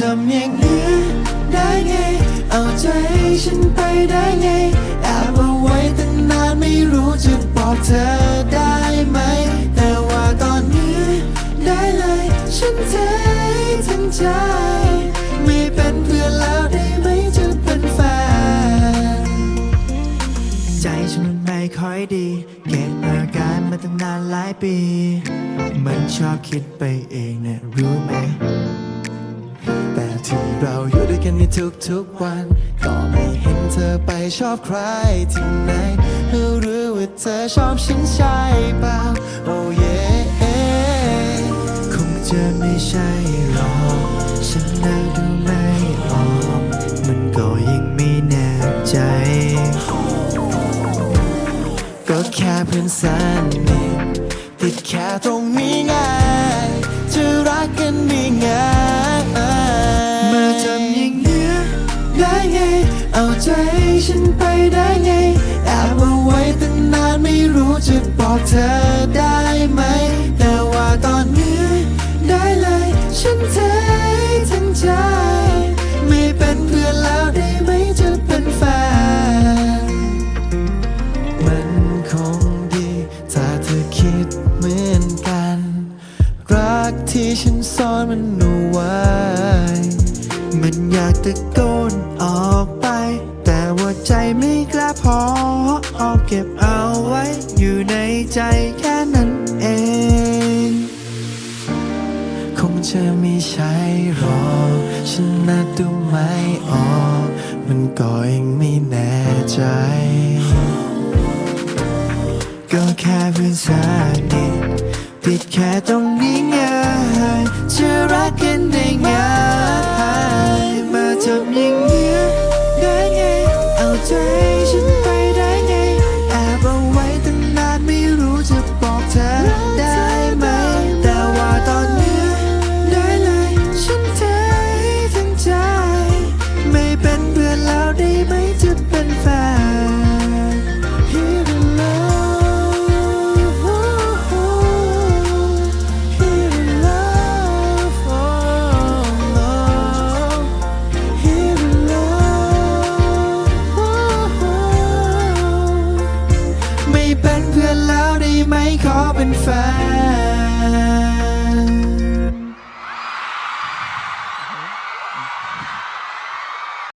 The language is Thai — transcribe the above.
ทำอย่างนี้ได้ไง เอาใจฉันไปได้ไงแอบเอาไว้ตั้งนานไม่รู้จะบอกเธอได้ไหม แต่ว่าตอนนี้ได้เลย ฉันเททั้งใจ ไม่เป็นเพื่อนแล้วได้ไหมจะเป็นแฟน ใจฉันมันไม่ค่อยดี เก็บอาการมาตั้งนานหลายปี มันชอบคิดไปเองนะรู้ไหม ที่เราอยู่ด้วยกันในทุกๆวัน ก็ไม่เห็นเธอไปชอบใครที่ไหนหรือว่าเธอชอบฉันใช่เปล่าโอ้เย่คงจะไม่ใช่หรอกฉันน่าดูไม่ออกมันก็ยังไม่แน่ใจ ก็แค่เพื่อนสนิทติดแค่ตรงนี้ไง เอาใจฉันไปได้ไงแอบเอาไว้ตั้งนานไม่รู้จะบอกเธอได้ไหม แต่ว่าตอนนี้ได้เลย ฉันเททั้งใจ ไม่เป็นเพื่อนแล้วได้ไหมจะเป็นแฟน มันคงดี ถ้าเธอคิดเหมือนกัน รักที่ฉันซ่อนมันเอาไว้ มันอยากตะโกน ออกไป แต่ว่าใจไม่กล้าพอเอาเก็บเอาไว้อยู่ในใจแค่นั้นเอง คงจะไม่ใช่รอ ฉันน่าดูไม่ออกมันก็ยังไม่แน่ใจ ก็แค่เพื่อนสนิทติดแค่ตรงนี้ไงจะรักกันได้ไง carbon fat.